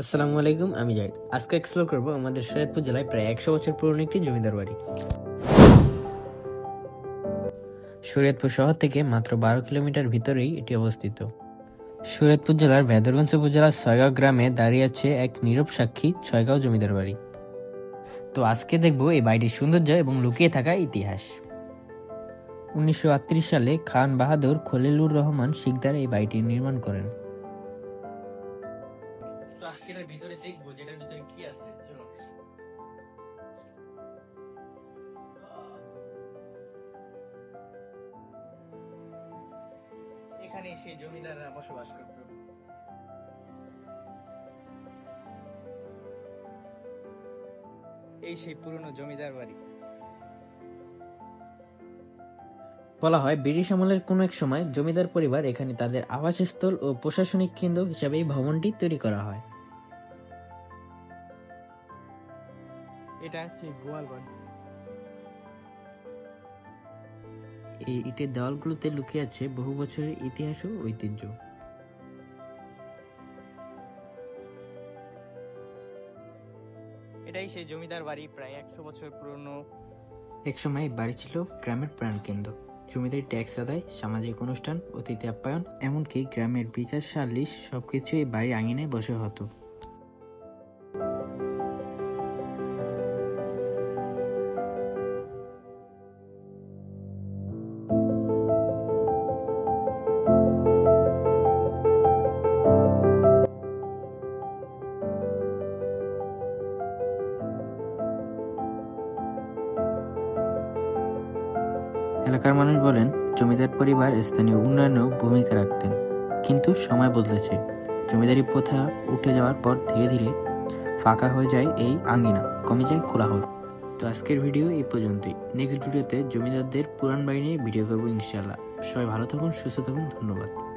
আসসালামু আলাইকুম, আমি জাহিদ। আজকে এক্সপ্লোর করব আমাদের শরীয়তপুর জেলায় প্রায় একশো বছর পুরনো একটি জমিদার বাড়ি। শরীয়তপুর শহর থেকে মাত্র বারো কিলোমিটার ভিতরেই এটি অবস্থিত। শরীয়তপুর জেলার ভেদরগঞ্জ উপজেলার ছয়গাঁও গ্রামে দাঁড়িয়ে আছে এক নীরব সাক্ষী ছয়গাঁও জমিদার বাড়ি। তো আজকে দেখব এই বাড়িটির সৌন্দর্য এবং লুকিয়ে থাকা ইতিহাস। উনিশশো আটত্রিশ সালে খান বাহাদুর খলিলুর রহমান শিকদার এই বাড়িটি নির্মাণ করেন। আজকে এটার ভিতরে দেখব, যেটার ভিতরে কি আছে, চলো। এখানে সেই জমিদাররা বসবাস করত। এই সেই পুরনো জমিদার বাড়ি। বলা হয়, ব্রিটিশ আমলের কোনো এক সময় জমিদার পরিবার এখানে তাদের আবাসস্থল ও প্রশাসনিক কেন্দ্র হিসাবে এই ভবনটি তৈরি করা হয়। এটা আছে গোয়ালগঞ্জ এই ইটের দেওয়ালগুলোতে লুকিয়ে আছে বহু বছরের ইতিহাস ও ঐতিহ্য। এটাই সেই জমিদার বাড়ি প্রায় একশো বছর পুরনো। একসময় বাড়ি ছিল গ্রামের প্রাণকেন্দ্র। জমিদারি ট্যাক্স আদায় সামাজিক অনুষ্ঠান অতিথি আপ্যায়ন এমনকি গ্রামের বিচার সালিশ সবকিছু এই বাড়ির আঙিনায় বসে হতো। এলাকার মানুষ বলেন, জমিদার পরিবার স্থানীয় উন্নয়নেও ভূমিকা রাখতেন। কিন্তু সময় বদলেছে। জমিদারি প্রথা উঠে যাওয়ার পর ধীরে ধীরে ফাঁকা হয়ে যায় এই আঙ্গিনা কমে যায় কোলাহল। তো আজকের ভিডিও এই পর্যন্তই। নেক্সট ভিডিওতে জমিদারদের পুরাণ বাড়ি নিয়ে ভিডিও করব ইনশাল্লাহ সবাই ভালো থাকুন, সুস্থ থাকুন, ধন্যবাদ।